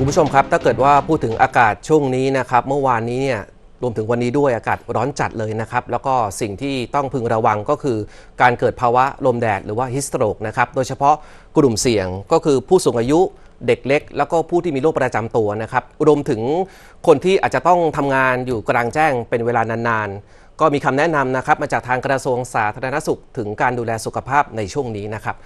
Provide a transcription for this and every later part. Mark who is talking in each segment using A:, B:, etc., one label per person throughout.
A: คุณผู้ชมครับ ถ้าเกิดว่าพูดถึงอากาศช่วงนี้นะครับ เมื่อวานนี้เนี่ยรวมถึงวันนี้ด้วยอากาศร้อนจัดเลยนะครับ แล้วก็สิ่งที่ต้องพึงระวังก็คือ การเกิดภาวะลมแดดหรือว่าฮิสโตรกนะครับ โดยเฉพาะกลุ่มเสี่ยงก็คือผู้สูงอายุเด็กเล็ก แล้วก็ผู้ที่มีโรคประจำตัวนะครับ รวมถึงคนที่อาจจะต้องทำงานอยู่กลางแจ้งเป็นเวลานานๆ ก็มีคำแนะนำนะครับมาจากทางกระทรวงสาธารณสุข ถึงการดูแลสุขภาพในช่วงนี้นะครับ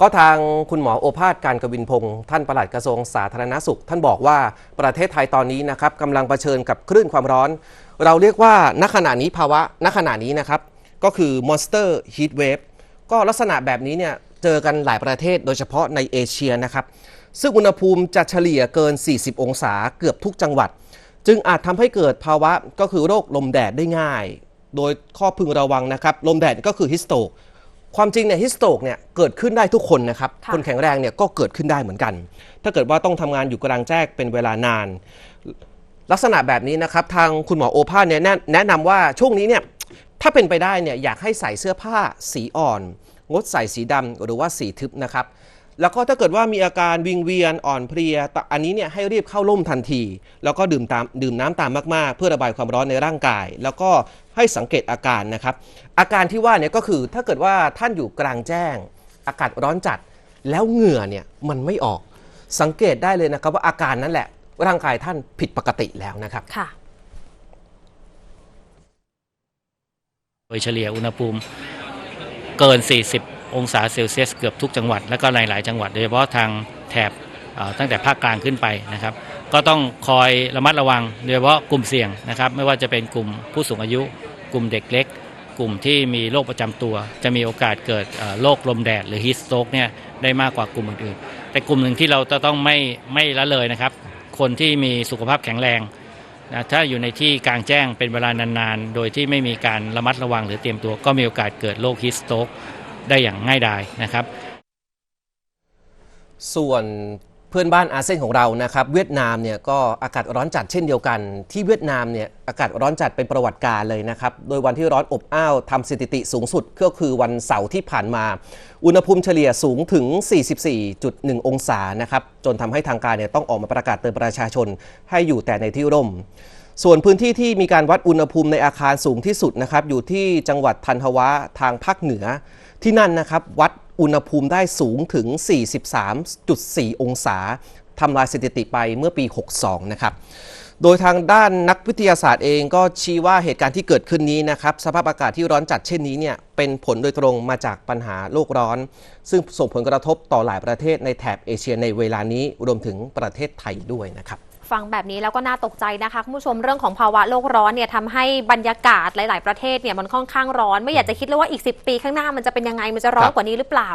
A: ก็ทางคุณหมอโอภาสการกวินพงศ์ท่านปลัดกระทรวงสาธารณสุข ท่านบอกว่าประเทศไทยตอนนี้นะครับกำลังเผชิญกับคลื่นความร้อน เราเรียกว่าณขณะนี้ภาวะณขณะนี้นะครับ ก็คือ monster heat wave ก็ลักษณะแบบนี้เนี่ยเจอกันหลายประเทศโดยเฉพาะในเอเชียนะครับ ซึ่งอุณหภูมิจะเฉลี่ยเกิน 40 องศาเกือบทุกจังหวัด จึงอาจทำให้เกิดภาวะก็คือโรคลมแดดได้ง่าย โดยข้อพึงระวังนะครับ ลมแดดก็คือฮิสโต ความจริงเนี่ยฮิสโตกเนี่ยเกิดขึ้นได้ทุกคนนะครับ
B: ค่ะ
A: คนแข็งแรงเนี่ยก็เกิดขึ้นได้เหมือนกัน ถ้าเกิดว่าต้องทำงานอยู่กลางแจ้งเป็นเวลานาน ลักษณะแบบนี้นะครับ ทางคุณหมอโอภาสเนี่ยแนะแนะนำว่าช่วงนี้เนี่ยถ้าเป็นไปได้เนี่ยอยากให้ใส่เสื้อผ้าสีอ่อน งดใส่สีดำหรือว่าสีทึบนะครับ แล้วก็ถ้าเกิดว่ามีอาการวิงเวียนอ่อนเพลียตอันนี้เนี่ยให้รีบเข้าร่มทันที แล้วก็ดื่มตามดื่มน้ำตามมากๆ เพื่อระบายความร้อนในร่างกาย แล้วก็ให้สังเกตอาการนะครับ อาการที่ว่าเนี่ยก็คือถ้าเกิดว่าท่านอยู่กลางแจ้ง อากาศร้อนจัด แล้วเหงื่อเนี่ยมันไม่ออก สังเกตได้เลยนะครับว่าอาการนั้นแหละร่างกายท่านผิดปกติแล้วนะครับ
B: ค่ะ
C: โดยเฉลี่ยอุณหภูมิเกิน 40 องศาเซลเซียสเกือบทุกจังหวัด และก็หลายจังหวัดโดยเฉพาะทางแถบตั้งแต่ภาคกลางขึ้นไปนะครับ ก็ต้องคอยระมัดระวังโดยเฉพาะกลุ่มเสี่ยงนะครับ ไม่ว่าจะเป็นกลุ่มผู้สูงอายุ กลุ่มเด็กเล็ก กลุ่มที่มีโรคประจำตัว จะมีโอกาสเกิดโรคลมแดดหรือฮีสโตกเนี่ยได้มากกว่ากลุ่มอื่นๆ แต่กลุ่มหนึ่งที่เราจะต้องไม่ไม่ละเลยนะครับ คนที่มีสุขภาพแข็งแรงนะถ้าอยู่ในที่กลางแจ้งเป็นเวลานานๆ โดยที่ไม่มีการระมัดระวังหรือเตรียมตัวก็มีโอกาสเกิดโรคฮิสโตก ได้อย่างง่ายดายนะครับ
A: ส่วนเพื่อนบ้านอาเซียนของเรานะครับ เวียดนามเนี่ยก็อากาศร้อนจัดเช่นเดียวกัน ที่เวียดนามเนี่ยอากาศร้อนจัดเป็นประวัติการเลยนะครับ โดยวันที่ร้อนอบอ้าวทำสถิติสูงสุดก็คือวันเสาร์ที่ผ่านมา อุณหภูมิเฉลี่ยสูงถึง 44.1 องศานะครับจนทำให้ทางการเนี่ยต้องออกมาประกาศเตือนประชาชนให้อยู่แต่ในที่ร่ม ส่วนพื้นที่ที่มีการวัดอุณหภูมิในอาคารสูงที่สุดนะครับ อยู่ที่จังหวัดทันทวะทางภาคเหนือ ที่นั่นนะครับ วัดอุณหภูมิได้สูงถึง 43.4 องศาทำลายสถิติไปเมื่อปี 62 นะครับ โดยทางด้านนักวิทยาศาสตร์เองก็ชี้ว่าเหตุการณ์ที่เกิดขึ้นนี้นะครับ สภาพอากาศที่ร้อนจัดเช่นนี้เนี่ยเป็นผลโดยตรงมาจากปัญหาโลกร้อน ซึ่งส่งผลกระทบต่อหลายประเทศในแถบเอเชียในเวลานี้รวมถึงประเทศไทยด้วยนะครับ
B: ฟังแบบนี้แล้วก็น่าตกใจนะคะคุณผู้ชมเรื่องของภาวะโลกร้อนเนี่ยทำให้บรรยากาศหลาย ๆ ประเทศเนี่ยมันค่อนข้างร้อน ไม่อยากจะคิดเลยว่าอีก 10 ปีข้างหน้ามันจะเป็นยังไงมันจะร้อนกว่านี้หรือเปล่า